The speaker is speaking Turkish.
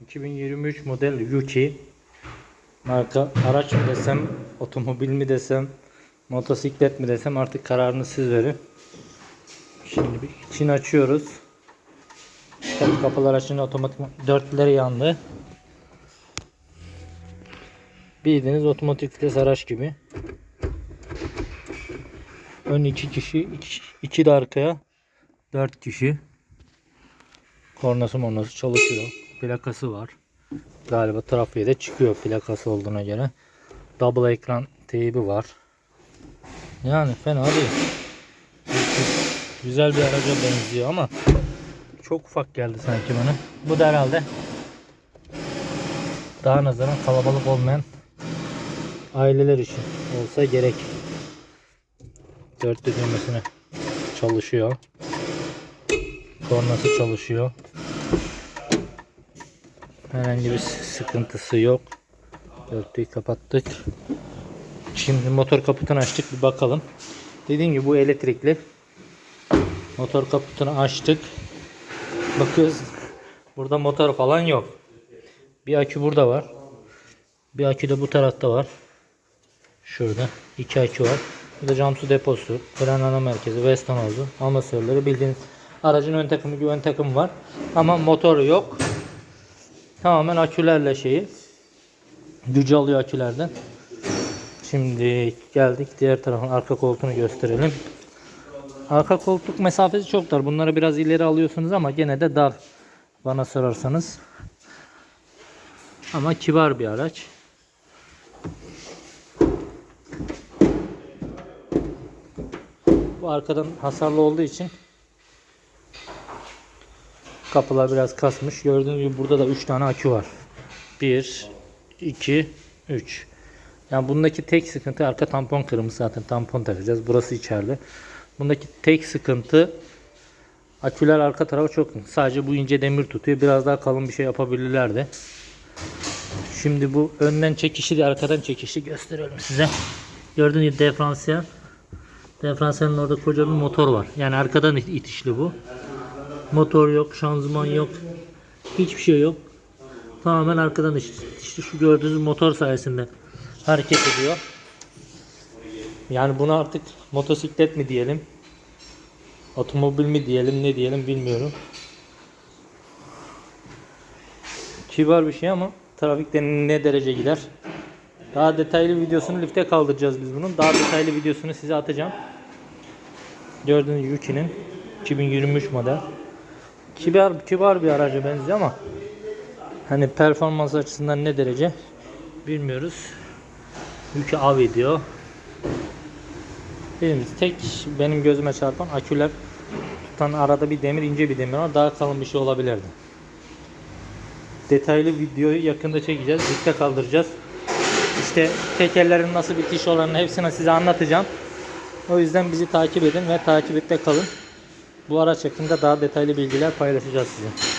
2023 model Yuki marka araç mı desem, otomobil mi desem, motosiklet mi desem artık kararını siz verin. Şimdi bir içini açıyoruz. Tabii kapılar açınca otomatik dörtleri yandı. Bildiğiniz otomatik vites araç gibi. Ön iki kişi, iki, iki de arkaya, dört kişi. Kornası mornası çalışıyor. Plakası var. Galiba trafiğe de çıkıyor plakası olduğuna göre. Double ekran teybi var. Yani fena değil. Güzel bir araca benziyor ama çok ufak geldi sanki bana. Bu da herhalde daha nazaran kalabalık olmayan aileler için olsa gerek. Dört düğmesine çalışıyor. Kornası çalışıyor. Herhangi bir sıkıntısı yok. Dörtlüğü kapattık. Şimdi motor kaputunu açtık bir bakalım. Dediğim gibi bu elektrikli. Motor kaputunu açtık. Bakıyoruz. Burada motor falan yok. Bir akü burada var. Bir akü de bu tarafta var. Şurada. iki akü var. Bir de cam su deposu. Fren ana merkezi. Weston oldu. Amasörleri bildiğiniz aracın ön takımı güven takımı var. Ama motoru yok. Tamamen akülerle şeyi. Gücü alıyor akülerden. Şimdi geldik diğer tarafın arka koltuğunu gösterelim. Arka koltuk mesafesi çok dar. Bunları biraz ileri alıyorsunuz ama gene de dar. Bana sorarsanız. Ama kibar bir araç. Bu arkadan hasarlı olduğu için kapılar biraz kasmış. Gördüğünüz gibi burada da 3 tane akü var. 1 2 3 yani bundaki tek sıkıntı arka tampon kırmızı zaten tampon takacağız. Burası içeride. Bundaki tek sıkıntı aküler arka tarafa çok sadece bu ince demir tutuyor. Biraz daha kalın bir şey yapabilirlerdi. Şimdi bu önden çekişi de arkadan çekişi gösteriyorum size. Gördüğünüz gibi diferansiyel. Diferansiyelin orada koca bir motor var. Yani arkadan it- itişli bu. Motor yok, şanzıman yok. Hiçbir şey yok. Tamamen arkadan itişli. Şu gördüğünüz motor sayesinde hareket ediyor. Yani buna artık motosiklet mi diyelim? Otomobil mi diyelim ne diyelim bilmiyorum. Kibar bir şey ama trafikte ne derece gider? Daha detaylı videosunu lifte kaldıracağız biz bunun. Daha detaylı videosunu size atacağım. Gördüğünüz Yuki'nin 2023 model. Kibar kibar bir araca benziyor ama hani performans açısından ne derece bilmiyoruz. Yuki av ediyor. Dediğimiz tek benim gözüme çarpan aküler tutan arada bir demir ince bir demir var. Daha kalın bir şey olabilirdi. Detaylı videoyu yakında çekeceğiz. Lifte kaldıracağız. İşte tekerlerin nasıl bitiş olanını hepsini size anlatacağım. O yüzden bizi takip edin ve takipte kalın. Bu araç hakkında daha detaylı bilgiler paylaşacağız size.